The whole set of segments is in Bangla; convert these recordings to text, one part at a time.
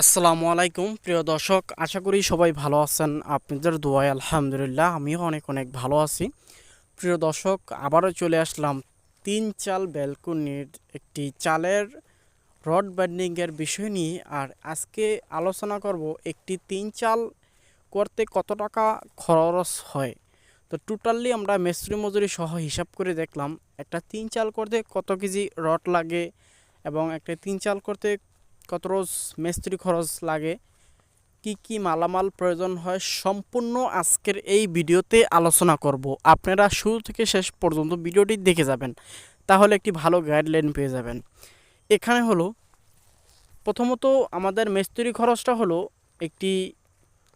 আসসালামু আলাইকুম, প্রিয় দর্শক, আশা করি সবাই ভালো আছেন। আপনাদের দোয়ায় আলহামদুলিল্লাহ, আমিও অনেক অনেক ভালো আছি। প্রিয় দর্শক, আবারও চলে আসলাম তিন চাল ব্যালকনির একটি চালের রড ব্যান্ডিংয়ের বিষয় নিয়ে, আর আজকে আলোচনা করব একটি তিন চাল করতে কত টাকা খরচ হয়। তো টোটালি আমরা মিস্ত্রি মজুরি সহ হিসাব করে দেখলাম, একটা তিন চাল করতে কত কেজি রড লাগে এবং একটা তিন চাল করতে কত রোজ মিস্ত্রি খরচ লাগে, কি কি মালামাল প্রয়োজন হয়, সম্পূর্ণ আজকের এই ভিডিওতে আলোচনা করব। আপনারা শুরু থেকে শেষ পর্যন্ত ভিডিওটি দেখে যাবেন, তাহলে একটি ভালো গাইডলাইন পেয়ে যাবেন। এখানে হলো, প্রথমত আমাদের মিস্ত্রি খরচটা হলো একটি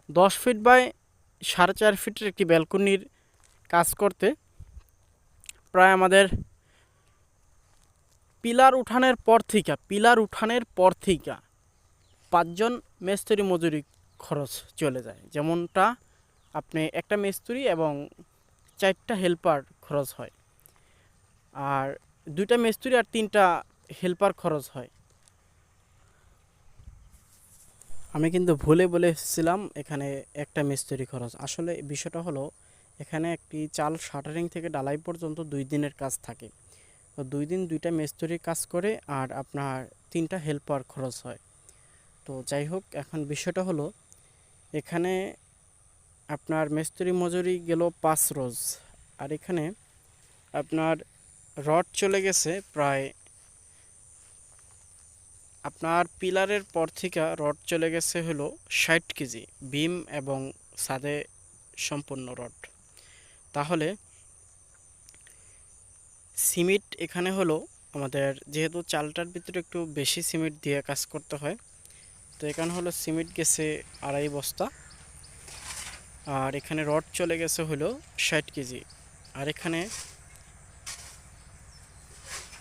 দশ ফিট বাই সাড়ে চার ফিটের একটি ব্যালকনির কাজ করতে। প্রায় আমাদের পিলার উঠানের পর থেকে, পিলার উঠানের পর থেকে। পাঁচজন মিস্ত্রি মজুরি খরচ চলে যায়। যেমনটা আপনি একটা মিস্ত্রি এবং চারটা হেল্পার খরচ হয়। আর দুইটা মিস্ত্রি আর তিনটা হেল্পার খরচ হয়। আমি কিন্তু ভুলে বলেছিলাম এখানে একটা মিস্ত্রি খরচ। আসলে বিষয়টা হলো, এখানে একটি চাল শাটারিং থেকে ডালাই পর্যন্ত দুই দিনের কাজ থাকে। দুই দিন দুইটা মিস্ত্রি কাজ করে আর আপনার তিনটা হেল্পার খরচ হয়। তো যাই হোক, এখন বিষয়টা হলো, এখানে আপনার মিস্ত্রি মজুরি গেল পাঁচ রোজ। আর এখানে আপনার রড চলে গেছে প্রায়, আপনার পিলারের পর থেকে রড চলে গেছে হলো ষাট কেজি বিম এবং সাদে সম্পূর্ণ রড। তাহলে সিমেন্ট এখানে হলো আমাদের যেহেতু চালটার ভিতরে একটু বেশি সিমেন্ট দিয়ে কাজ করতে হয়, তো এখানে হলো সিমেন্ট গেছে আড়াই বস্তা। আর এখানে রড চলে গেছে হলো ষাট কেজি। আর এখানে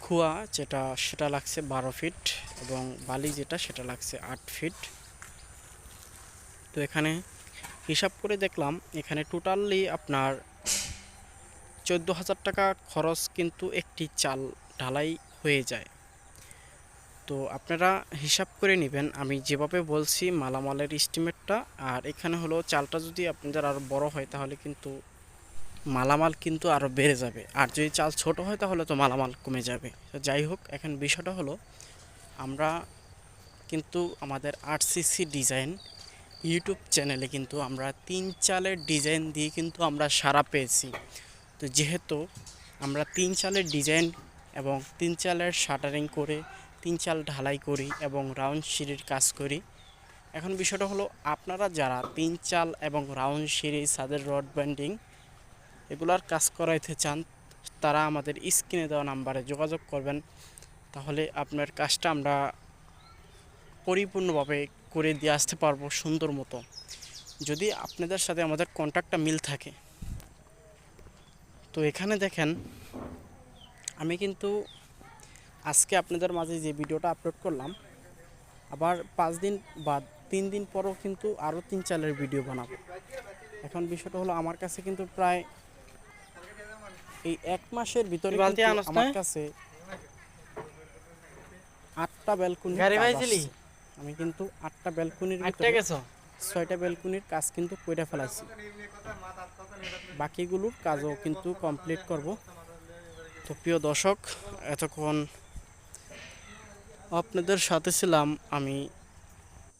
খুয়া যেটা, সেটা লাগছে বারো ফিট এবং বালি যেটা, সেটা লাগছে আট ফিট। তো এখানে হিসাব করে দেখলাম, এখানে টোটালি আপনার চোদ্দ হাজার টাকা খরচ কিন্তু একটি চাল ঢালাই হয়ে যায়। তো আপনারা হিসাব করে নেবেন, আমি যেভাবে বলছি মালামালের এস্টিমেটটা আর এখানে হলো চালটা যদি আপনাদের আরও বড় হয় তাহলে কিন্তু মালামাল কিন্তু আরও বেড়ে যাবে। আর যদি চাল ছোট হয় তাহলে তো মালামাল কমে যাবে। তো যাই হোক, এখন বিষয়টা হলো আমরা কিন্তু আমাদের আরসিসি ডিজাইন ইউটিউব চ্যানেলে কিন্তু আমরা তিন চালের ডিজাইন দিয়ে কিন্তু আমরা সারা পেয়েছি। তো যেহেতু আমরা তিন চালের ডিজাইন এবং তিন চালের শাটারিং করে, তিন চাল ঢালাই করি এবং রাউন্ড সিঁড়ির কাজ করি, এখন বিষয়টা হলো আপনারা যারা তিন চাল এবং রাউন্ড সিঁড়ি, সাদের রড ব্যান্ডিং এগুলার কাজ করাইতে চান, তারা আমাদের স্ক্রিনে দেওয়া নাম্বারে যোগাযোগ করবেন। তাহলে আপনার কাজটা আমরা পরিপূর্ণভাবে করে দিয়ে আসতে পারব সুন্দর মতো। যদি আপনাদের সাথে আমাদের কন্ট্যাক্টটা মিল থাকে তো এখানে দেখেন আমি কিন্তু আজকে আপনাদের মাঝে যে ভিডিওটা আপলোড করলাম আবার পাঁচ দিন বা তিন দিন পরও কিন্তু আরও তিন চালের ভিডিও বানাবো। এখন বিষয়টা হলো আমার কাছে কিন্তু প্রায় এই এক মাসের ভিতরে? আমার কাছে আটটা ব্যালকনি আমি কিন্তু আটটা ব্যালকনির আটটা গেছো? ছয়টা ব্যালকনির কাজ কিন্তু কইরা ফেলাইছি। বাকিগুলোর কাজও কিন্তু কমপ্লিট করব। তো প্রিয় দর্শক, এতক্ষণ আপনাদের সাথে ছিলাম আমি